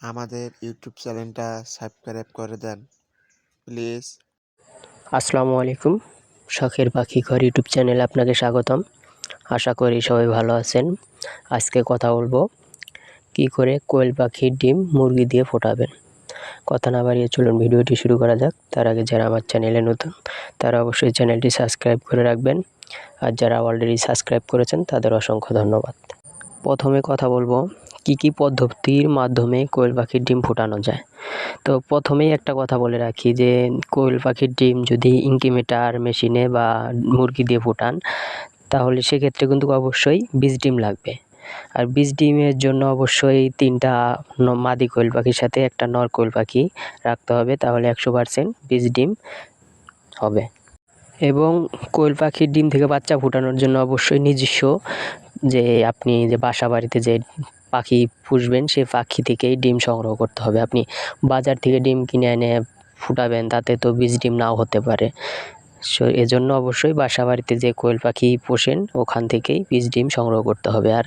আমাদের ইউটিউব চ্যানেলটা সাবস্ক্রাইব করে দেন প্লিজ আসসালামু আলাইকুম। শখের পাখি ঘর ইউটিউব চ্যানেলে আপনাকে স্বাগতম। আশা করি সবাই ভালো আছেন। আজকে কথা বলব, কি করে কোয়েল পাখির ডিম মুরগি দিয়ে ফোটাবেন। কথা না বাড়িয়ে চলুন ভিডিওটি শুরু করা যাক। তার আগে যারা আমার চ্যানেলে নতুন, তারা অবশ্যই চ্যানেলটি সাবস্ক্রাইব করে রাখবেন। আর যারা অলরেডি সাবস্ক্রাইব করেছেন, তাদের অসংখ্য ধন্যবাদ। প্রথমে কথা বলব কি কি পদ্ধতির মাধ্যমে কোয়েল পাখির ডিম ফোটানো যায়? তো প্রথমেই একটা কথা বলে রাখি যে, কোয়েল পাখির ডিম যদি ইনকিউবেটার মেশিনে বা মুরগি দিয়ে ফোটান, তাহলে সেক্ষেত্রে কিন্তু অবশ্যই বীজ ডিম লাগবে। আর বীজ ডিমের জন্য অবশ্যই তিনটা মাদি কোয়েল পাখির সাথে একটা নর কোয়েল পাখি রাখতে হবে, তাহলে একশো পার্সেন্ট বীজ ডিম হবে। এবং কোয়েল পাখির ডিম থেকে বাচ্চা ফোটানোর জন্য অবশ্যই নিজস্ব যে, আপনি যে বাসা বাড়িতে যে পাখি পুষবেন সেই পাখি থেকেই ডিম সংগ্রহ করতে হবে। আপনি বাজার থেকে ডিম কিনে এনে ফুটাবেন, তাতে তো বীজ ডিম নাও হতে পারে। সো, এজন্য অবশ্যই বাসা বাড়িতে যে কোয়েল পাখি পোষেন, ওখান থেকেই বীজ ডিম সংগ্রহ করতে হবে। আর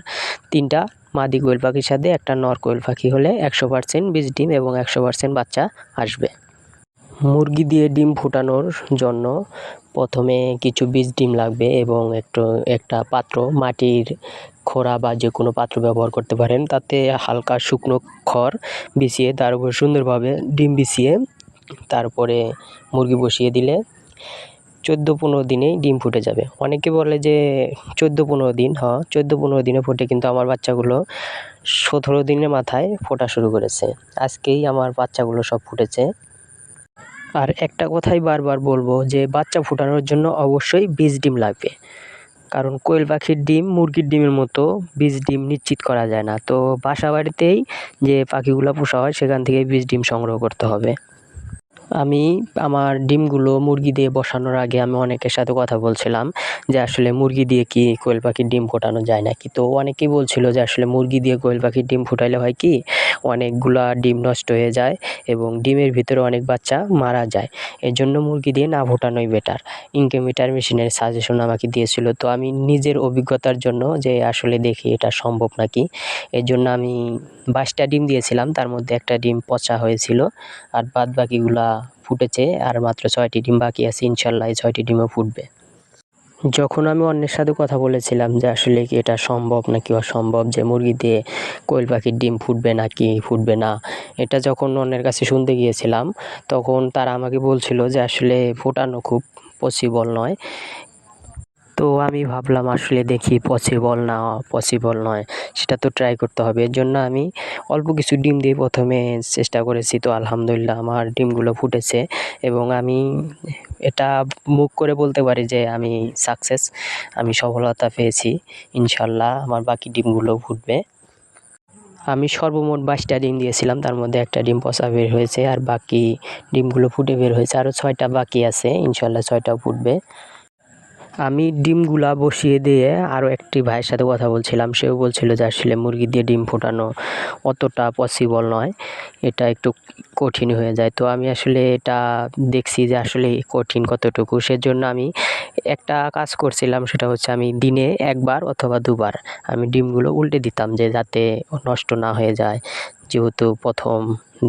তিনটা মাদি কোয়েল পাখির সাথে একটা নর কোয়েল পাখি হলে একশো পার্সেন্ট বীজ ডিম এবং একশো পার্সেন্ট বাচ্চা আসবে। মুরগি দিয়ে ডিম ফোটানোর জন্য প্রথমে কিছু বীজ ডিম লাগবে এবং একটু, একটা পাত্র, মাটির খোড়া বা যে কোনো পাত্র ব্যবহার করতে পারেন। তাতে হালকা শুকনো খড় বিছিয়ে, তার উপর সুন্দরভাবে ডিম বিছিয়ে, তারপরে মুরগি বসিয়ে দিলে চোদ্দ পনেরো দিনেই ডিম ফুটে যাবে। অনেকে বলে যে চোদ্দ পনেরো দিন হ চোদ্দ পনেরো দিনে ফোটে, কিন্তু আমার বাচ্চাগুলো সতেরো দিনের মাথায় ফোটা শুরু করেছে। আজকেই আমার বাচ্চাগুলো সব ফুটেছে। আর একটা কথাই বারবার বলব যে বাচ্চা ফুটানোর জন্য অবশ্যই বীজ ডিম লাগবে। কারণ কোয়েল পাখির ডিম, মুরগির ডিমের মতো বীজ ডিম নিশ্চিত করা যায় না। তো বাসা বাড়িতেই যে পাখিগুলো পোষা হয়, সেখান থেকে বীজ ডিম সংগ্রহ করতে হবে। আমি আমার ডিমগুলো মুরগি দিয়ে বসানোর আগে আমি অনেকের সাথে কথা বলছিলাম যে আসলে মুরগি দিয়ে কি কোয়েল পাখির ডিম ফোটানো যায় নাকি? তো অনেকেই বলছিল যে আসলে মুরগি দিয়ে কোয়েল পাখির ডিম ফুটাইলে হয় কি? অনেকগুলা ডিম নষ্ট হয়ে যায় এবং ডিমের ভিতরে অনেক বাচ্চা মারা যায়। এর জন্য মুরগি দিয়ে না ফোটানোই বেটার ইনকিউবেটার মেশিনের সাজেশন আমাকে দিয়েছিল। তো আমি নিজের অভিজ্ঞতার জন্য যে আসলে দেখি এটা সম্ভব নাকি? এর জন্য আমি বাইশটা ডিম দিয়েছিলাম। তার মধ্যে একটা ডিম পচা হয়েছিল। আর বাদ বাকিগুলা ফুটেছে, আর মাত্র ছয়টি ডিম বাকি আছে, ইনশাল্লাহ এই ছয়টি ডিমও ফুটবে। যখন আমি অন্যের সাথে কথা বলেছিলাম যে আসলে কি এটা সম্ভব নাকি অসম্ভব, যে মুরগি দিয়ে কোয়েল পাখির ডিম ফুটবে না কি ফুটবে না, এটা যখন অন্যের কাছে শুনতে গিয়েছিলাম, তখন তারা আমাকে বলছিল যে আসলে ফোটানো খুব পসিবল নয়। তো আমি ভাবলাম আসলে দেখি পসিবল না পসিবল নয়, সেটা তো ট্রাই করতে হবে। এর জন্য আমি অল্প কিছু ডিম দিয়ে প্রথমে চেষ্টা করেছি। তো আলহামদুলিল্লাহ আমার ডিমগুলো ফুটেছে এবং আমি এটা মুখ করে বলতে পারি যে আমি সাকসেস আমি সফলতা পেয়েছি। ইনশাল্লাহ আমার বাকি ডিমগুলো ফুটবে। আমি সর্বমোট বাইশটা ডিম দিয়েছিলাম, তার মধ্যে একটা ডিম পচা বের হয়েছে আর বাকি ডিমগুলো ফুটে বের হয়েছে। আরও ছয়টা বাকি আছে, ইনশাল্লাহ ছয়টাও ফুটবে। আমি ডিমগুলা বসিয়ে দিয়ে আরও একটি ভাইয়ের সাথে কথা বলছিলাম। সেও বলছিল যে, আসলে মুরগি দিয়ে ডিম ফোটানো অতটা পসিবল নয়। এটা একটু কঠিন হয়ে যায়। তো আমি আসলে এটা দেখছি যে, আসলে কঠিন কতটুকু। সেজন্য আমি একটা কাজ করছিলাম, সেটা হচ্ছে আমি দিনে একবার অথবা দুবার আমি ডিমগুলো উল্টে দিতাম যে, যাতে নষ্ট না হয়ে যায়। যেহেতু প্রথম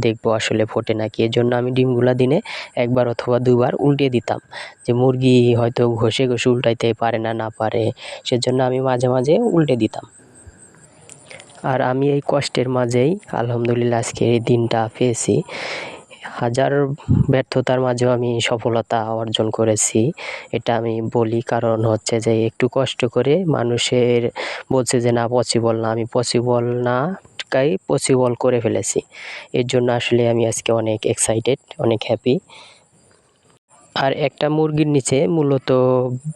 দেখব আসলে ফোটে নাকি এর জন্য আমি ডিমগুলা দিনে একবার অথবা দুবার উল্টে দিতাম। যে মুরগি হয়তো ঘষে ঘষে উল্টাইতে পারে না না পারে, সেজন্য আমি মাঝে মাঝে উল্টে দিতাম। আর আমি এই কষ্টের মাঝেই আলহামদুলিল্লাহ আজকে এই দিনটা পেয়েছি। হাজার ব্যর্থতার মাঝেও আমি সফলতা অর্জন করেছি, এটা আমি বলি। কারণ হচ্ছে যে একটু কষ্ট করে মানুষের বলছে যে না পসিবল না। আমি পসিবল না কাই পসিবল করে ফেলেছি। এর জন্য আসলে আমি আজকে অনেক এক্সাইটেড অনেক হ্যাপি আর একটা মুরগির নিচে মূলত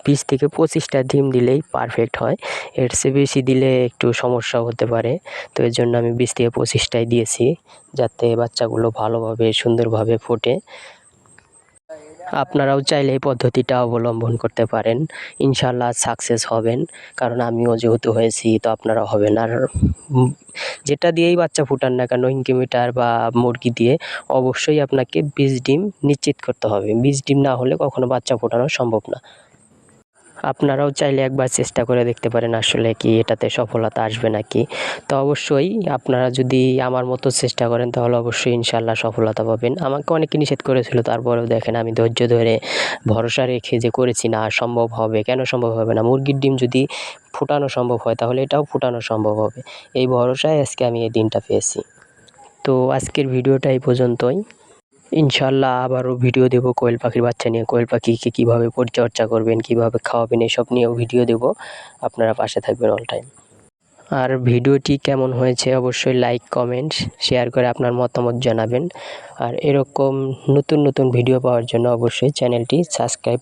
বিশ থেকে পঁচিশটা ডিম দিলেই পারফেক্ট হয়। এর চেয়ে বেশি দিলে একটু সমস্যা হতে পারে। তো এর জন্য আমি বিশ থেকে পঁচিশটাই দিয়েছি, যাতে বাচ্চাগুলো ভালোভাবে, সুন্দরভাবে ফোটে। আপনারাও চাইলে এই পদ্ধতিটা অবলম্বন করতে পারেন। ইনশাল্লাহ সাকসেস হবেন, কারণ আমিও যেহেতু হয়েছি, তো আপনারা হবেন। আর যেটা দিয়েই বাচ্চা ফুটান না কেন, ইনকিউবেটার বা মুরগি দিয়ে, অবশ্যই আপনাকে বীজ ডিম নিশ্চিত করতে হবে। বীজ ডিম না হলে কখনো বাচ্চা ফোটানো সম্ভব না। আপনারাও চাইলে একবার চেষ্টা করে দেখতে পারেন আসলে কি এটাতে সফলতা আসবে নাকি। তো অবশ্যই আপনারা যদি আমার মতো চেষ্টা করেন তাহলে অবশ্যই ইনশাল্লাহ সফলতা পাবেন। আমাকে অনেকে নিষেধ করেছিল, তারপরেও দেখেন আমি ধৈর্য ধরে ভরসা রেখে যে করেছি না সম্ভব হবে, কেন সম্ভব হবে না? মুরগির ডিম যদি ফুটানো সম্ভব হয় তাহলে এটাও ফুটানো সম্ভব হবে। এই ভরসায় আজকে আমি এই দিনটা পেয়েছি। তো আজকের ভিডিওটা এই পর্যন্তই। ইনশাল্লাহ আবারও ভিডিও দেবো কোয়েল পাখির বাচ্চা নিয়ে। কোয়েল পাখিকে কীভাবে পরিচর্যা করবেন, কীভাবে খাওয়াবেন, এসব নিয়েও ভিডিও দেব। আপনারা পাশে থাকবেন অল টাইম। আর ভিডিওটি কেমন হয়েছে অবশ্যই লাইক, কমেন্ট, শেয়ার করে আপনার মতামত জানাবেন। আর এরকম নতুন নতুন ভিডিও পাওয়ার জন্য অবশ্যই চ্যানেলটি সাবস্ক্রাইব